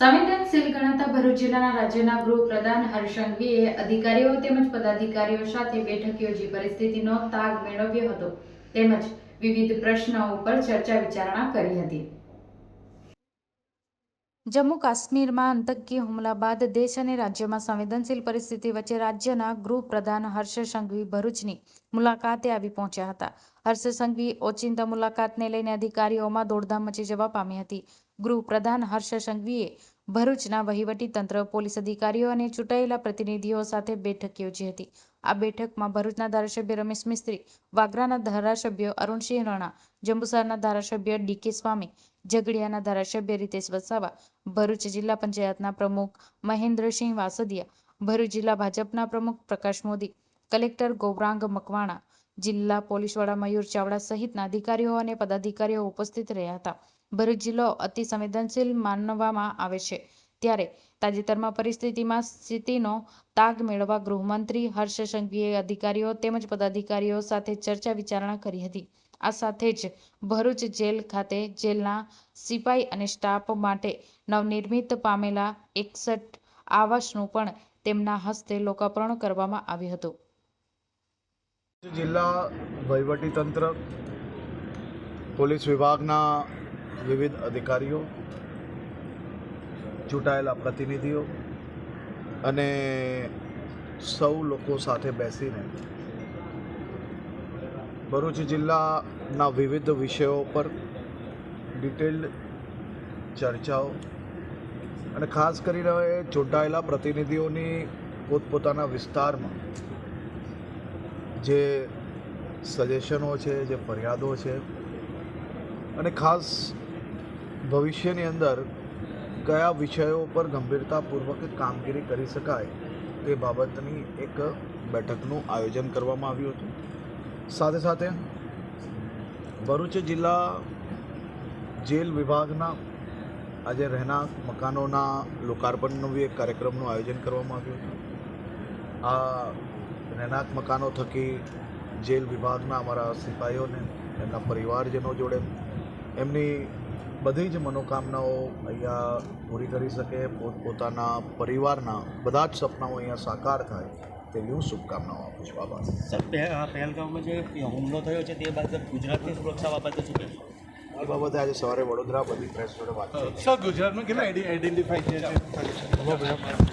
સંવેદનશીલ ગણાતા ભરૂચ જિલ્લાના રાજ્યના ગૃહ પ્રધાન હર્ષંઘવીએ અધિકારીઓ તેમજ પદાધિકારીઓ સાથે બેઠક યોજી પરિસ્થિતિનો તાગ મેળવ્યો હતો તેમજ વિવિધ પ્રશ્નો ઉપર ચર્ચા વિચારણા કરી હતી. જમ્મુ કાશ્મીરમાં આતંકી હુમલા બાદ દેશ અને રાજ્યમાં સંવેદનશીલ પરિસ્થિતિ વચ્ચે રાજ્યના ગૃહ પ્રધાન હર્ષ સંઘવી ભરૂચની મુલાકાતે આવી પહોંચ્યા હતા. હર્ષ સંઘવી ઓચિંતા મુલાકાતને લઈને અધિકારીઓમાં દોડધામ મચી જવા પામી હતી. ગૃહ પ્રધાન હર્ષ સંઘવીએ ભરૂચના વહીવટી પોલીસ અધિકારીઓ અને ચૂંટાયેલા પ્રતિનિધિઓ સાથે બેઠક યોજી હતી. આ બેઠકમાં ભરૂચના ધારાસભ્ય રમેશ મિસ્ત્રી, વાગરાના ધારાસભ્ય અરુણસિંહ રણા, જંબુસરના ધારાસભ્ય ડીકે સ્વામી, ઝઘડિયાના ધારાસભ્ય રીતેશ વસાવા, ભરૂચ જિલ્લા પંચાયતના પ્રમુખ મહેન્દ્રસિંહ વાસદિયા, ભરૂચ જિલ્લા ભાજપના પ્રમુખ પ્રકાશ મોદી, કલેક્ટર ગૌરાંગ મકવાણા જિલ્લા પોલીસ વડા મયુર ચાવડા સહિતના અધિકારીઓ અને પદાધિકારીઓ ઉપસ્થિત રહ્યા હતા. ભરૂચ જિલ્લો અતિ સંવેદનશીલ માનવામાં આવે છે. ત્યારે તાજેતરમાં પરિસ્થિતિમાં સ્થિતિનો તાગ મેળવવા ગૃહમંત્રી હર્ષ સંઘવીએ અધિકારીઓ તેમજ પદાધિકારીઓ સાથે ચર્ચા વિચારણા કરી હતી. આ સાથે જ ભરૂચ જેલ ખાતે જેલના સિપાઈ અને સ્ટાફ માટે નવનિર્મિત પામેલા એકસઠ આવાસનું પણ તેમના હસ્તે લોકાર્પણ કરવામાં આવ્યું હતું. જિલ્લા વહીવટીતંત્ર પોલીસ વિભાગના વિવિધ અધિકારીઓ, ચૂંટાયેલા પ્રતિનિધિઓ અને સૌ લોકો સાથે બેસીને ભરૂચ જિલ્લાના વિવિધ વિષયો પર ડિટેલ્ડ ચર્ચાઓ અને ખાસ કરીને ચૂંટાયેલા પ્રતિનિધિઓની પોતપોતાના વિસ્તારમાં જે સજેશનો છે, જે ફરિયાદો છે અને ખાસ ભવિષ્યની અંદર કયા વિષયો પર ગંભીરતાપૂર્વક કામગીરી કરી શકાય તે બાબતની એક બેઠકનું આયોજન કરવામાં આવ્યું હતું. સાથે સાથે ભરૂચ જિલ્લા જેલ વિભાગના આજે રહેણાંક મકાનોના લોકાર્પણનું બી એક કાર્યક્રમનું આયોજન કરવામાં આવ્યું હતું. આ રહેણાંક મકાનો થકી જેલ વિભાગના અમારા સિપાહીઓને એમના પરિવારજનો જોડે એમની બધી જ મનોકામનાઓ અહીંયા પૂરી કરી શકે પોતપોતાના પરિવારના બધા જ સપનાઓ અહીંયા સાકાર થાય તેવી હું શુભકામનાઓ આપું છું. આભાર. સર પહેલગામમાં જે હુમલો થયો છે તે બાદ ગુજરાતની સુરક્ષા બાબતે શું કહેશો? એ બાબતે આજે સવારે વડોદરા બધી પ્રેસ જોડે વાત કરી સર ગુજરાતમાં કેટલા આઈડેન્ટિફાઈ થયા છે?